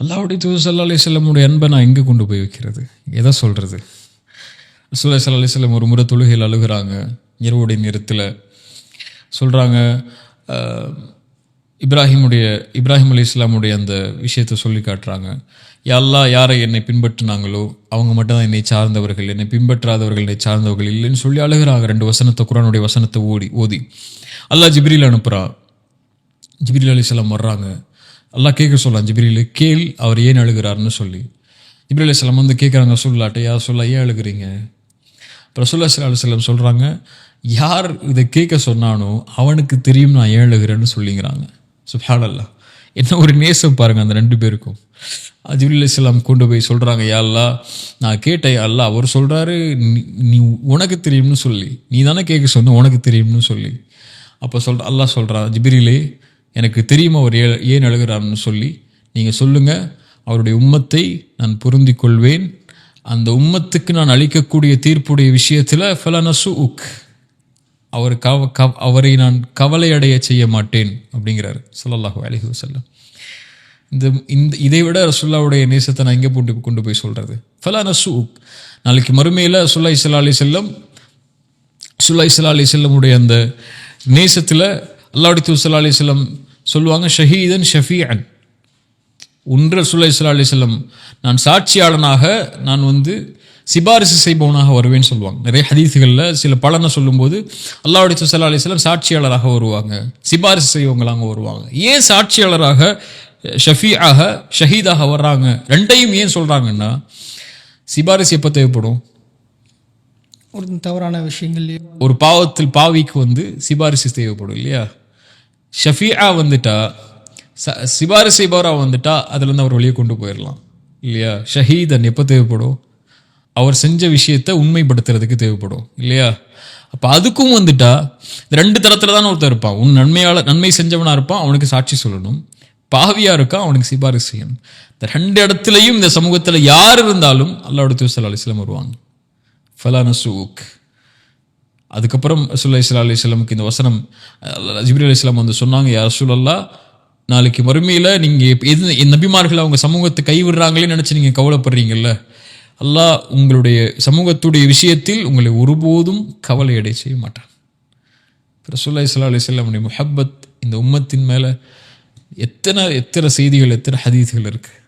அல்லாவுடைய தூது சல்லா அலி செல்லமுடைய அன்பை நான் எங்கே கொண்டு போய் வைக்கிறது? எதை சொல்கிறது சுல்லா சல்லா அலி செல்லம் ஒரு முறை தொழுகையில் அழுகிறாங்க இரவுடைய நேரத்தில். சொல்கிறாங்க இப்ராஹிமுடைய இப்ராஹிம் அலி இஸ்லாமுடைய அந்த விஷயத்தை சொல்லி காட்டுறாங்க. யாரெல்லாம் யாரை என்னை பின்பற்றினாங்களோ அவங்க மட்டும் தான் என்னை சார்ந்தவர்கள் என்னை பின்பற்றாதவர்கள் என்னை சார்ந்தவர்கள் இல்லைன்னு சொல்லி அழுகிறாங்க. ரெண்டு வசனத்தை குரானுடைய வசனத்தை ஓடி ஓதி. அல்லாஹ் ஜிப்ரீல் அனுப்புகிறான் ஜிப்ரீல் அலிஸ்லாம் வர்றாங்க. அல்லாஹ் கேட்க சொல்லலாம் ஜிப்ரீல் கேள் அவர் ஏன் அழுகிறார்னு சொல்லி. ஜிப்ரீல் அலிஸ்லாம் வந்து கேட்குறாங்க சொல்லாட்டை யார் சொல்ல ஏன் அழுகிறீங்க? அப்புறம் சொல்லா அலுவலம் சொல்கிறாங்க யார் இதை கேட்க சொன்னானோ அவனுக்கு தெரியும் நான் ஏன் அழுகிறேன்னு சொல்லிங்கிறாங்க. சுப்ஹானல்லா என்ன ஒரு நேசம் பாருங்கள் அந்த ரெண்டு பேருக்கும். ஜிப்ரீல் இஸ்லாம் கொண்டு போய் சொல்கிறாங்க யாழ்லா நான் கேட்டேன் அல்லா அவர் சொல்கிறாரு நீ உனக்கு தெரியும்னு சொல்லி. நீ தானே கேட்க சொன்ன உனக்கு தெரியும்னு சொல்லி. அப்போ சொல் அல்லா சொல்கிறான் ஜிபிரிலே எனக்கு தெரியும் அவர் ஏ ஏன் அழுகிறார்னு சொல்லி? நீங்கள் சொல்லுங்கள் அவருடைய உம்மத்தை நான் பொருந்தி கொள்வேன் அந்த உம்மத்துக்கு நான் அளிக்கக்கூடிய தீர்ப்புடைய விஷயத்தில் ஃபலனசு உக் அவர் கவ கவ அவரை நான் கவலை அடைய செய்ய மாட்டேன் அப்படிங்கிறார். சொல்லல்லாஹு அலிஹி வசல்லம் இந்த இந்த இதை விட ரசுல்லாவுடைய நேசத்தை நான் எங்கே போட்டு கொண்டு போய் சொல்கிறது ஃபலானசு உக் நாளைக்கு மறுமையில் சுல்லா இஸ்லா அலி செல்லம் சுல்லா இஸ்லா அலி செல்லமுடைய அந்த நேசத்தில் அல்லாடி தூசல்லா அலி செல்லம் சொல்லுவாங்க ஷஹீதன் ஷஃபீஅன். ஒன்று சுல்லா இஸ்லா அலி செல்லம் நான் சாட்சியாளனாக நான் வந்து சிபாரிசு செய்பவனாக வருவேன்னு சொல்லுவாங்க. நிறைய ஹதீஸுகளில் சில பலனை சொல்லும்போது அல்லாவுடைய சுல்லா அலி செல்லம் சாட்சியாளராக வருவாங்க சிபாரிசு செய்வங்களாங்க வருவாங்க. ஏன் சாட்சியாளராக ஷஃபியாக ஷஹீதாக வர்றாங்க? ரெண்டையும் ஏன் சொல்கிறாங்கன்னா சிபாரிசு எப்போ தேவைப்படும்? ஒரு தவறான விஷயங்கள்லையோ ஒரு பாவத்தில் பாவிக்கு வந்து சிபாரிசு தேவைப்படும் இல்லையா? ஷஃபியா வந்துட்டா ச சிபாரிசு செய்பவராக வந்துட்டா அதுலேருந்து அவர் வெளியே கொண்டு போயிடலாம் இல்லையா? ஷஹீதன் எப்போ தேவைப்படும்? அவர் செஞ்ச விஷயத்தை உண்மைப்படுத்துறதுக்கு தேவைப்படும். இல்லையா? அப்போ அதுக்கும் வந்துட்டா இந்த ரெண்டு தரத்தில் தானே ஒருத்தர் இருப்பான். உன் நன்மையால் நன்மை செஞ்சவனாக இருப்பான் அவனுக்கு சாட்சி சொல்லணும். பாவியாக இருக்கான் அவனுக்கு சிபாரிசு செய்யணும். இந்த ரெண்டு இடத்துலையும் இந்த சமூகத்தில் யார் இருந்தாலும் அல்லாவுடைய தூசல் அலிஸ்லாம் வருவாங்க. ஃபலானசூக் அதுக்கப்புறம் ரசூல்லா இஸ்லா அலி இஸ்லாமுக்கு இந்த வசனம் ஜிப்ரி அலி இஸ்லாம் வந்து சொன்னாங்க யார் ரசூலல்லா நாளைக்கு மறுமையில் நீங்கள் எது நபிமார்கள் அவங்க சமூகத்தை கைவிடுறாங்களே நினச்சி நீங்கள் கவலைப்படுறீங்கல்ல? அல்லாஹ் உங்களுடைய சமூகத்துடைய விஷயத்தில் உங்களை ஒருபோதும் கவலை அடை செய்ய மாட்டான். ரசூல்லா இஸ்லா அலி இஸ்லாமுடைய முஹப்பத் இந்த உம்மத்தின் மேலே எத்தனை எத்தனை செய்திகள் எத்தனை ஹதீஸ்கள் இருக்குது